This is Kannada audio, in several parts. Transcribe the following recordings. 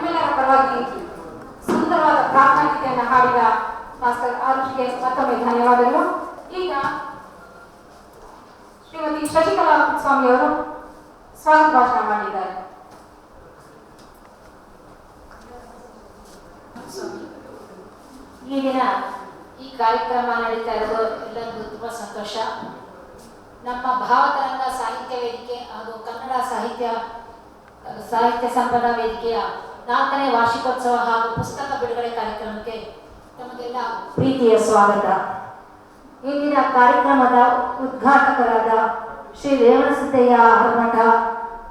ನಮ್ಮೆಲ್ಲರ ಪರವಾಗಿ ಸುಂದರವಾದ ಪ್ರಾರ್ಥನಾ ಗೀತೆಯನ್ನು ಹಾಡಿದ ಮಾಸ್ಟರ್ ಆರುಷಿಗೆ ಮತ್ತೊಮ್ಮೆ ಧನ್ಯವಾದಗಳು. ಈಗ ಶ್ರೀಮತಿ ಶಶಿಕಲಾ ಸ್ವಾಮಿ ಅವರು ಸ್ವಾಗತ ಭಾಷಣ ಮಾಡಿದ್ದಾರೆ. ಈ ದಿನ ಈ ಕಾರ್ಯಕ್ರಮ ನಡೀತಾ ಇರೋದು ಎಲ್ಲರಿಗೂ ತುಂಬ ಸಂತೋಷ. ನಮ್ಮ ಭಾವತರಂಗ ಸಾಹಿತ್ಯ ವೇದಿಕೆ ಹಾಗೂ ಕನ್ನಡ ಸಾಹಿತ್ಯ ಸಾಹಿತ್ಯ ಸಂಪದ ವೇದಿಕೆಯ ನಾಲ್ಕನೇ ವಾರ್ಷಿಕೋತ್ಸವ ಹಾಗೂ ಪುಸ್ತಕ ಬಿಡುಗಡೆ ಕಾರ್ಯಕ್ರಮಕ್ಕೆ ತಮಗೆಲ್ಲ ಪ್ರೀತಿಯ ಸ್ವಾಗತ. ಇಂದಿನ ಕಾರ್ಯಕ್ರಮದ ಉದ್ಘಾಟಕರಾದ ಶ್ರೀ ರೇವಣಸಿದ್ದಯ್ಯ ಆಹಾರಮಠ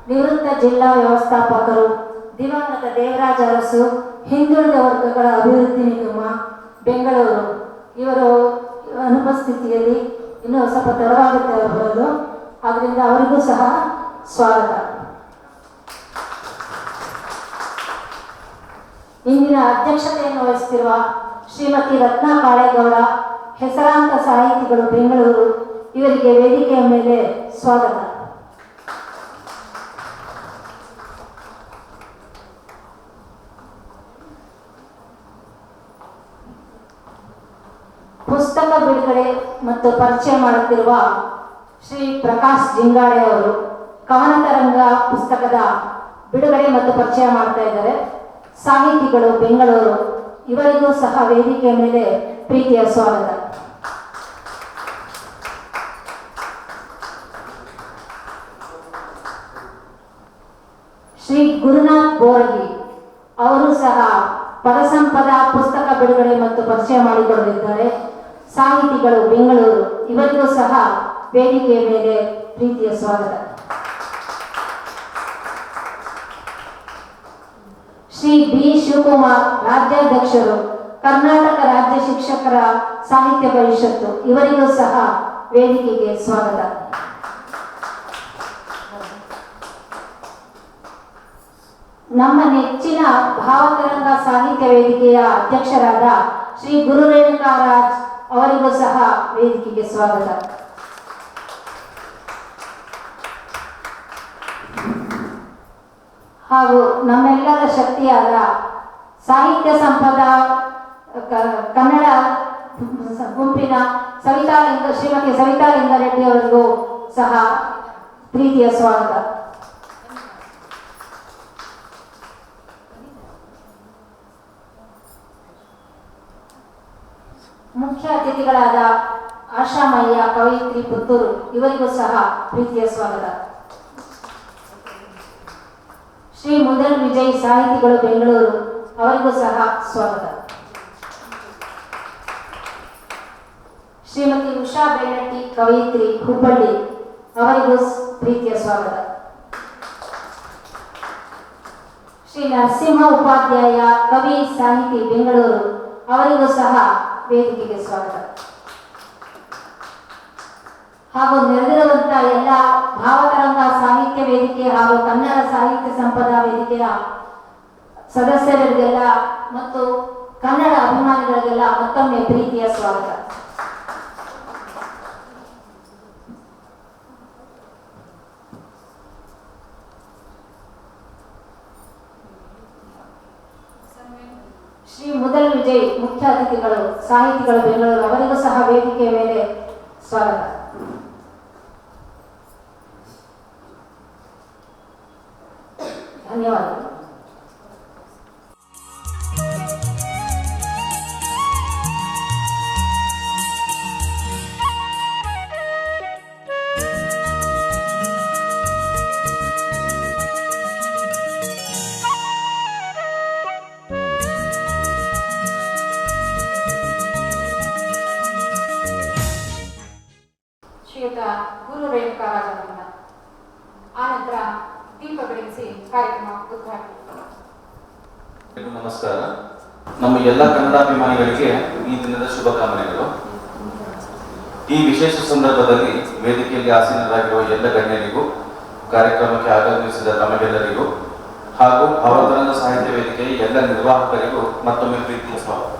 ನಿವೃತ್ತ ಜಿಲ್ಲಾ ವ್ಯವಸ್ಥಾಪಕರು, ದಿವಂಗತ ದೇವರಾಜ ಅರಸು, ಹಿಂದುಳಿದ ವರ್ಗಗಳ ಅಭಿವೃದ್ಧಿ ನಿಗಮ, ಬೆಂಗಳೂರು. ಇವರು ಅನುಪಸ್ಥಿತಿಯಲ್ಲಿ ಇನ್ನೂ ಸ್ವಲ್ಪ ತಡವಾಗುತ್ತೆ ಬರೋದು ಆದ್ದರಿಂದ ಅವರಿಗೂ ಸಹ ಸ್ವಾಗತ. ಇಂದಿನ ಅಧ್ಯಕ್ಷತೆಯನ್ನು ವಹಿಸುತ್ತಿರುವ ಶ್ರೀಮತಿ ರತ್ನಾ ಕಾಳೇಗೌಡ ಹೆಸರಾಂತ ಸಾಹಿತಿಗಳು ಬೆಂಗಳೂರು, ಇವರಿಗೆ ವೇದಿಕೆಯ ಮೇಲೆ ಸ್ವಾಗತ. ಪುಸ್ತಕ ಬಿಡುಗಡೆ ಮತ್ತು ಪರಿಚಯ ಮಾಡುತ್ತಿರುವ ಶ್ರೀ ಪ್ರಕಾಶ್ ಜಿಂಗಾಡೆ ಅವರು ಕವನ ಪುಸ್ತಕದ ಬಿಡುಗಡೆ ಮತ್ತು ಪರಿಚಯ ಮಾಡ್ತಾ ಇದ್ದಾರೆ. ಸಾಹಿತಿಗಳು ಬೆಂಗಳೂರು, ಇವರಿಗೂ ಸಹ ವೇದಿಕೆಯ ಮೇಲೆ ಪ್ರೀತಿಯ ಸ್ವಾಗತ. ಶ್ರೀ ಗುರುನಾಥ್ ಬೋರಗಿ ಅವರು ಸಹ ಪದಸಂಪದ ಪುಸ್ತಕ ಬಿಡುಗಡೆ ಮತ್ತು ಪರಿಚಯ ಮಾಡಿಕೊಡಲಿದ್ದಾರೆ. ಸಾಹಿತಿಗಳು ಬೆಂಗಳೂರು, ಇವರಿಗೂ ಸಹ ವೇದಿಕೆಯ ಮೇಲೆ ಪ್ರೀತಿಯ ಸ್ವಾಗತ. ಶ್ರೀ ಬಿ. ಶಿವಕುಮಾರ್ ರಾಜ್ಯಾಧ್ಯಕ್ಷರು, ಕರ್ನಾಟಕ ರಾಜ್ಯ ಶಿಕ್ಷಕರ ಸಾಹಿತ್ಯ ಪರಿಷತ್ತು, ಇವರಿಗೂ ಸಹ ವೇದಿಕೆಗೆ ಸ್ವಾಗತ. ನಮ್ಮ ನೆಚ್ಚಿನ ಭಾವತರಂಗ ಸಾಹಿತ್ಯ ವೇದಿಕೆಯ ಅಧ್ಯಕ್ಷರಾದ ಶ್ರೀ ಗುರು ರೇಣುಕಾರಾಜ್ ಅವರಿಗೂ ಸಹ ವೇದಿಕೆಗೆ ಸ್ವಾಗತ. ಹಾಗೂ ನಮ್ಮೆಲ್ಲರ ಶಕ್ತಿಯಾದ ಸಾಹಿತ್ಯ ಸಂಪದ ಕನ್ನಡ ಗುಂಪಿನ ಸವಿತಾ ಲಿಂಗ, ಶ್ರೀಮತಿ ಸವಿತಾ ಲಿಂಗಾರೆಡ್ಡಿ ಅವರಿಗೂ ಸಹ ಪ್ರೀತಿಯ ಸ್ವಾಗತ. ಮುಖ್ಯ ಅತಿಥಿಗಳಾದ ಆಶಾಮಯ್ಯ ಕವಯಿತ್ರಿ ಪುತ್ತೂರು ಇವರಿಗೂ ಸಹ ಪ್ರೀತಿಯ ಸ್ವಾಗತ. ಶ್ರೀ ಮುದಲ್ ವಿಜಯ್ ಸಾಹಿತಿಗಳು ಬೆಂಗಳೂರು, ಅವರಿಗೂ ಸಹ ಸ್ವಾಗತ. ಶ್ರೀಮತಿ ಉಷಾ ಬೆಳ್ಳಟ್ಟಿ ಕವಯಿತ್ರಿ ಹುಬ್ಬಳ್ಳಿ, ಅವರಿಗೂ ಪ್ರೀತಿಯ ಸ್ವಾಗತ. ಶ್ರೀ ನರಸಿಂಹ ಉಪಾಧ್ಯಾಯ ಕವಿ ಸಾಹಿತಿ ಬೆಂಗಳೂರು, ಅವರಿಗೂ ಸಹ ವೇದಿಕೆಗೆ ಸ್ವಾಗತ. ಹಾಗೂ ನೆರೆದಿರುವಂತಹ ಎಲ್ಲ ಭಾವತರಂಗ ಸಾಹಿತ್ಯ ವೇದಿಕೆ ಹಾಗೂ ಕನ್ನಡ ಸಾಹಿತ್ಯ ಸಂಪದ ವೇದಿಕೆಯ ಸದಸ್ಯರಿಗೆಲ್ಲ ಮತ್ತು ಕನ್ನಡ ಅಭಿಮಾನಿಗಳಿಗೆಲ್ಲ ಮತ್ತೊಮ್ಮೆ ಪ್ರೀತಿಯ ಸ್ವಾಗತ. ಶ್ರೀ ಮುದಲ್ ವಿಜಯ್ ಮುಖ್ಯ ಅತಿಥಿಗಳು ಸಾಹಿತಿಗಳು ಬೆಂಗಳೂರು, ಅವರಿಗೂ ಸಹ ವೇದಿಕೆಯ ಮೇಲೆ ಸ್ವಾಗತ. ಧನ್ಯವಾದಗಳು ಶ್ರೀಯುತ ಎಲ್ರಿಗೂ ನಮಸ್ಕಾರ. ನಮ್ಮ ಎಲ್ಲ ಕನ್ನಡಾಭಿಮಾನಿಗಳಿಗೆ ಈ ದಿನದ ಶುಭಕಾಮನೆಗಳು. ಈ ವಿಶೇಷ ಸಂದರ್ಭದಲ್ಲಿ ವೇದಿಕೆಯಲ್ಲಿ ಆಸೀನರಾಗಿರುವ ಎಲ್ಲ ಗಣ್ಯರಿಗೂ, ಕಾರ್ಯಕ್ರಮಕ್ಕೆ ಆಗಮಿಸಿದ ತಮಗೆಲ್ಲರಿಗೂ ಹಾಗೂ ಭಾವತರಂಗ ಸಾಹಿತ್ಯ ವೇದಿಕೆಯ ಎಲ್ಲ ನಿರ್ವಾಹಕರಿಗೂ ಮತ್ತೊಮ್ಮೆ ಪ್ರೀತಿಯ ಸ್ವಾಗತ.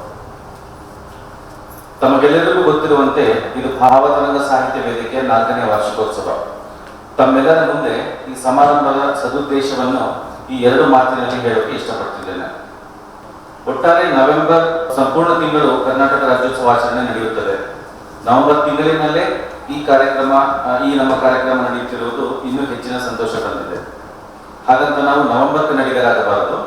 ತಮಗೆಲ್ಲರಿಗೂ ಗೊತ್ತಿರುವಂತೆ ಇದು ಭಾವತರಂಗ ಸಾಹಿತ್ಯ ವೇದಿಕೆಯ ನಾಲ್ಕನೇ ವಾರ್ಷಿಕೋತ್ಸವ. ತಮ್ಮೆಲ್ಲರ ಮುಂದೆ ಈ ಸಮಾರಂಭದ ಸದುದ್ದೇಶವನ್ನು ಈ ಎರಡು ಮಾತಿನಲ್ಲಿ ಹೇಳೋಕೆ ಇಷ್ಟಪಡ್ತಿದ್ದೇನೆ. ಒಟ್ಟಾರೆ ನವೆಂಬರ್ ಸಂಪೂರ್ಣ ತಿಂಗಳು ಕರ್ನಾಟಕ ರಾಜ್ಯೋತ್ಸವ ಆಚರಣೆ ನಡೆಯುತ್ತದೆ. ನವೆಂಬರ್ ತಿಂಗಳಿನಲ್ಲೇ ಈ ಕಾರ್ಯಕ್ರಮ ಈ ನಮ್ಮ ಕಾರ್ಯಕ್ರಮ ನಡೆಯುತ್ತಿರುವುದು ಇನ್ನೂ ಹೆಚ್ಚಿನ ಸಂತೋಷ ತಂದಿದೆ. ಹಾಗಂತ ನಾವು ನವೆಂಬರ್ ಕನ್ನಡಿಗರಾಗಬಾರದು.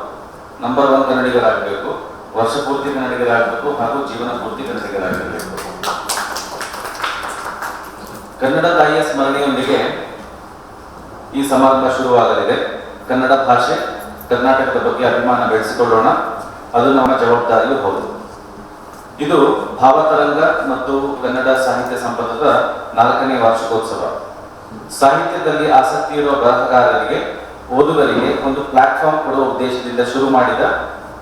ನಂಬರ್ ಒನ್ ಕನ್ನಡಿಗರಾಗಬೇಕು. ವರ್ಷ ಪೂರ್ತಿ ಕನ್ನಡಿಗರಾಗಬೇಕು ಹಾಗೂ ಜೀವನ ಪೂರ್ತಿ ಕನ್ನಡಿಗರಾಗಬೇಕು. ಕನ್ನಡ ತಾಯಿಯ ಸ್ಮರಣೆಯೊಂದಿಗೆ ಈ ಸಮಾರಂಭ ಶುರುವಾಗಲಿದೆ. ಕನ್ನಡ ಭಾಷೆ ಕರ್ನಾಟಕದ ಬಗ್ಗೆ ಅಭಿಮಾನ ಬೆಳೆಸಿಕೊಳ್ಳೋಣ. ಅದು ನಮ್ಮ ಜವಾಬ್ದಾರಿಯೂ ಹೌದು. ಇದು ಭಾವತರಂಗ ಮತ್ತು ಕನ್ನಡ ಸಾಹಿತ್ಯ ಸಂಪದದ ನಾಲ್ಕನೇ ವಾರ್ಷಿಕೋತ್ಸವ. ಸಾಹಿತ್ಯದಲ್ಲಿ ಆಸಕ್ತಿ ಇರುವ ಬರಹಗಾರರಿಗೆ ಓದುಗರಿಗೆ ಒಂದು ಪ್ಲಾಟ್ಫಾರ್ಮ್ ಕೊಡುವ ಉದ್ದೇಶದಿಂದ ಶುರು ಮಾಡಿದ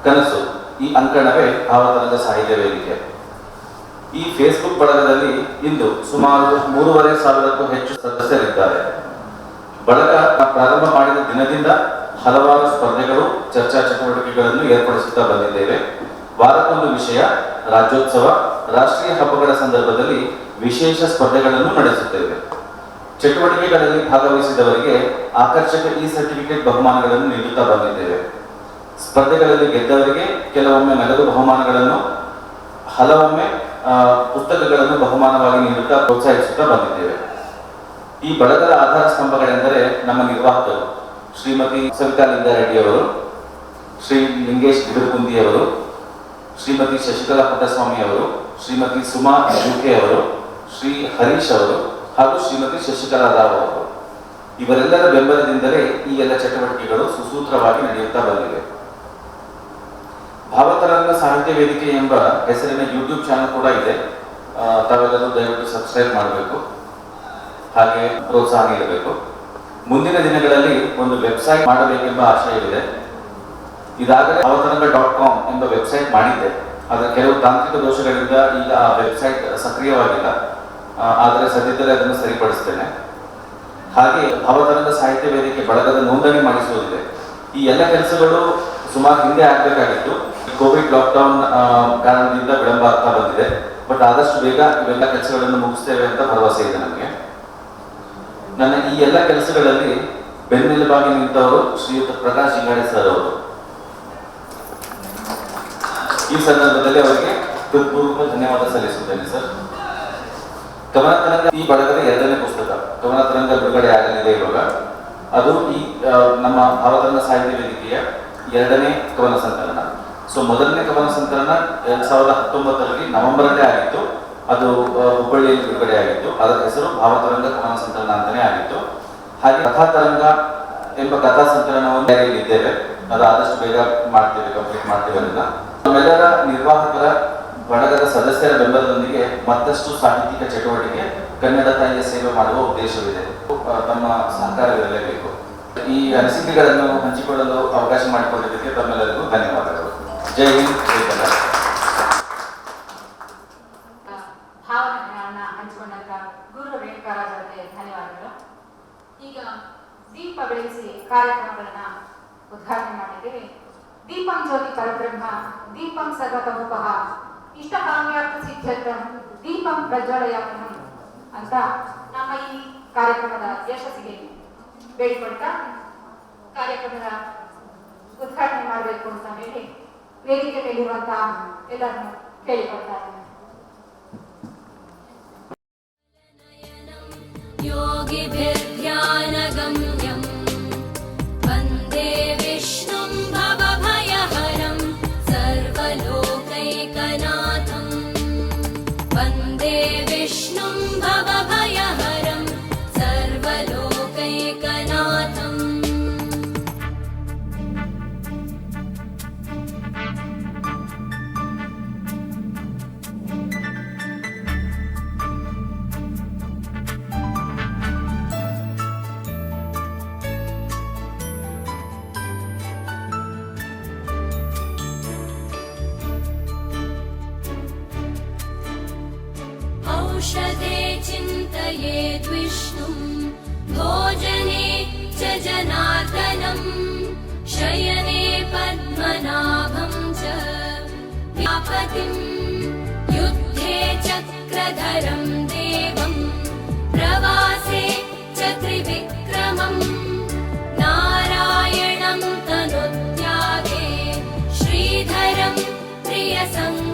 ಕನಸು ಈ ಅಂಕಣವೇ ಭಾವತರಂಗ ಸಾಹಿತ್ಯ ವೇದಿಕೆ. ಈ ಫೇಸ್ಬುಕ್ ಬಳಗದಲ್ಲಿ ಇಂದು ಸುಮಾರು ಮೂರುವರೆ ಸಾವಿರಕ್ಕೂ ಹೆಚ್ಚು ಸದಸ್ಯರಿದ್ದಾರೆ. ಬಳಗ ಪ್ರಾರಂಭ ಮಾಡಿದ ದಿನದಿಂದ ಹಲವಾರು ಸ್ಪರ್ಧೆಗಳು, ಚರ್ಚಾ ಚಟುವಟಿಕೆಗಳನ್ನು ಏರ್ಪಡಿಸುತ್ತಾ ಬಂದಿದ್ದೇವೆ. ವಾರಕ್ಕೊಂದು ವಿಷಯ, ರಾಜ್ಯೋತ್ಸವ, ರಾಷ್ಟ್ರೀಯ ಹಬ್ಬಗಳ ಸಂದರ್ಭದಲ್ಲಿ ವಿಶೇಷ ಸ್ಪರ್ಧೆಗಳನ್ನು ನಡೆಸುತ್ತೇವೆ. ಚಟುವಟಿಕೆಗಳಲ್ಲಿ ಭಾಗವಹಿಸಿದವರಿಗೆ ಆಕರ್ಷಕ ಇ ಸರ್ಟಿಫಿಕೇಟ್ ಬಹುಮಾನಗಳನ್ನು ನೀಡುತ್ತಾ ಬಂದಿದ್ದೇವೆ. ಸ್ಪರ್ಧೆಗಳಲ್ಲಿ ಗೆದ್ದವರಿಗೆ ಕೆಲವೊಮ್ಮೆ ನಗದು ಬಹುಮಾನಗಳನ್ನು, ಹಲವೊಮ್ಮೆ ಪುಸ್ತಕಗಳನ್ನು ಬಹುಮಾನವಾಗಿ ನೀಡುತ್ತಾ ಪ್ರೋತ್ಸಾಹಿಸುತ್ತಾ ಬಂದಿದ್ದೇವೆ. ಈ ಬಳಗದ ಆಧಾರ ಸ್ತಂಭಗಳೆಂದರೆ ನಮ್ಮ ನಿರ್ವಾಹಕರು. ಶ್ರೀಮತಿ ಸವಿತಾ ಲಿಂಗಾರೆಡ್ಡಿ ಅವರು ಶ್ರೀ ಲಿಂಗೇಶ್ ಗಿಡಕುಂದಿ ಅವರು ಶ್ರೀಮತಿ ಶಶಿಕಲಾ ಪುಟ್ಟಸ್ವಾಮಿ ಅವರು ಶ್ರೀಮತಿ ಸುಮಾ ಜುಕೆ ಅವರು ಶ್ರೀ ಹರೀಶ್ ಅವರು ಹಾಗೂ ಶ್ರೀಮತಿ ಶಶಿಕಲಾ ರಾವ್ ಅವರು. ಇವರೆಲ್ಲರ ಬೆಂಬಲದಿಂದಲೇ ಈ ಎಲ್ಲ ಚಟುವಟಿಕೆಗಳು ಸುಸೂತ್ರವಾಗಿ ನಡೆಯುತ್ತಾ ಬಂದಿವೆ. ಭಾವತರಂಗ ಸಾಹಿತ್ಯ ವೇದಿಕೆ ಎಂಬ ಹೆಸರಿನ ಯೂಟ್ಯೂಬ್ ಚಾನಲ್ ಕೂಡ ಇದೆ. ತಾವೆಲ್ಲರೂ ದಯವಿಟ್ಟು ಸಬ್ಸ್ಕ್ರೈಬ್ ಮಾಡಬೇಕು. ಹಾಗೆ ಪ್ರೋತ್ಸಾಹ ನೀಡಬೇಕು. ಮುಂದಿನ ದಿನಗಳಲ್ಲಿ ಒಂದು ವೆಬ್ಸೈಟ್ ಮಾಡಬೇಕೆಂಬ ಆಶಯವಿದೆ. ಇದಾಗಲೇ ಅವತರಂಗ ಡಾಟ್ ಕಾಮ್ ಎಂಬ ವೆಬ್ಸೈಟ್ ಮಾಡಿದ್ದೆ. ಅದರ ಕೆಲವು ತಾಂತ್ರಿಕ ದೋಷಗಳಿಂದ ಈಗ ಆ ವೆಬ್ಸೈಟ್ ಸಕ್ರಿಯವಾಗಿಲ್ಲ. ಆದರೆ ಸದ್ಯದಲ್ಲೇ ಅದನ್ನು ಸರಿಪಡಿಸ್ತೇನೆ. ಹಾಗೆ ಭಾವತರಂಗ ಸಾಹಿತ್ಯ ವೇದಿಕೆ ಬಳಗದ ನೋಂದಣಿ ಮಾಡಿಸುವುದಿದೆ. ಈ ಎಲ್ಲ ಕೆಲಸಗಳು ಸುಮಾರು ಹಿಂದೆ ಆಗಬೇಕಾಗಿತ್ತು. ಕೋವಿಡ್ ಲಾಕ್ಡೌನ್ ಕಾರಣದಿಂದ ವಿಳಂಬ ಆಗ್ತಾ ಬಂದಿದೆ. ಬಟ್ ಆದಷ್ಟು ಬೇಗ ಇವೆಲ್ಲ ಕೆಲಸಗಳನ್ನು ಮುಗಿಸ್ತೇವೆ ಅಂತ ಭರವಸೆ ಇದೆ ನಮಗೆ. ನನ್ನ ಈ ಎಲ್ಲ ಕೆಲಸಗಳಲ್ಲಿ ಬೆನ್ನೆಲುಬಾಗಿ ನಿಂತವರು ಶ್ರೀಯುತ ಪ್ರಕಾಶ್ ಹಿಂಗಾಡಿ ಸರ್ ಅವರು. ಈ ಸಂದರ್ಭದಲ್ಲಿ ಅವರಿಗೆ ಹೃತ್ಪೂರ್ವಕ ಧನ್ಯವಾದ ಸಲ್ಲಿಸುತ್ತೇನೆ ಸರ್. ಕವನ ತರಂಗ ಈ ಬಳಗದ ಎರಡನೇ ಪುಸ್ತಕ. ಕವನ ತರಂಗ ಬಿಡುಗಡೆ ಆಗಲಿದೆ ಇವಾಗ. ಅದು ಈ ನಮ್ಮ ಭಾರತರಂಗ ಸಾಹಿತ್ಯ ವೇದಿಕೆಯ ಎರಡನೇ ಕವನ ಸಂಕಲನ. ಸೊ, ಮೊದಲನೇ ಕವನ ಸಂಕಲನ ಎರಡ್ ಸಾವಿರದ ಹತ್ತೊಂಬತ್ತರಲ್ಲಿ ನವೆಂಬರಲ್ಲೇ ಆಗಿತ್ತು. ಅದು ಹುಬ್ಬಳ್ಳಿಯಲ್ಲಿ ಬಿಡುಗಡೆ ಆಗಿತ್ತು. ಅದರ ಹೆಸರು ಭಾವತರಂಗ ಕವನ ಸಂಕಲನ ಅಂತಾನೆ ಆಗಿತ್ತು. ಹಾಗೆ ಕಥಾತರಂಗ ಎಂಬ ಕಥಾ ಸಂಕಲನವನ್ನು ಇದ್ದೇವೆ ಅದು ಆದಷ್ಟು ಬೇಗ ಮಾಡ್ತೇವೆ ಕಂಪ್ಲೀಟ್ ಮಾಡ್ತೇವೆ ಅದನ್ನ. ನಮ್ಮೆಲ್ಲರ ನಿರ್ವಾಹಕರ ಬಳಗದ ಸದಸ್ಯರ ಬೆಂಬಲದೊಂದಿಗೆ ಮತ್ತಷ್ಟು ಸಾಹಿತ್ಯಿಕ ಚಟುವಟಿಕೆ ಕನ್ನಡ ತಾಯಿಯ ಸೇವೆ ಮಾಡುವ ಉದ್ದೇಶವಿದೆ. ತಮ್ಮ ಸಹಕಾರವಿರಲೇಬೇಕು. ಈ ಅನಿಸಿಕೆಗಳನ್ನು ಹಂಚಿಕೊಳ್ಳಲು ಅವಕಾಶ ಮಾಡಿಕೊಂಡಿದ್ದಕ್ಕೆ ತಮ್ಮೆಲ್ಲರಿಗೂ ಧನ್ಯವಾದಗಳು. ಜೈ ಹಿಂದ್, ಜೈ ಕನ್ನಡ ಗುರು ರೇಣುಕಾರಾಜ್ ಧನ್ಯವಾದಗಳು. ಈಗ ದೀಪ ಬೆಳಗಿಸಿ ಕಾರ್ಯಕ್ರಮಗಳನ್ನ ಉದ್ಘಾಟನೆ ಮಾಡಿದ್ದೇವೆ. ದೀಪಂ ಜ್ಯೋತಿ ಪರಬ್ರಹ್ಮ, ದೀಪಂ ಸರ್ವತಮುಪಃ ಇಷ್ಟ ಕಾಮ್ಯಾರ್ಥ ಸಿದ್ಧರ್ಥಂ ದೀಪಂ ಪ್ರಜ್ವಲಯಾಪನ ಅಂತ ನಮ್ಮ ಈ ಕಾರ್ಯಕ್ರಮದ ಯಶಸ್ಸಿಗೆ ಬೇಡಿಕೊಳ್ತಾ ಕಾರ್ಯಕ್ರಮದ ಉದ್ಘಾಟನೆ ಮಾಡಬೇಕು ಅಂತ ಹೇಳಿ ವೇದಿಕೆ ಮೇಲಿರುವಂತಹ ಎಲ್ಲರನ್ನು ಕೇಳಿಕೊಳ್ತಾ ಇದ್ದೇನೆ. give it. चिन्तयेद्विष्णुं भोजने च जनार्दनम् शयने पद्मनाभं च व्यापतिम् युद्धे चक्रधरं देवम् प्रवासे च त्रिविक्रमम् श्रीरामदूतं नारायणं तनुत्यागे श्रीधरं प्रियसङ्ग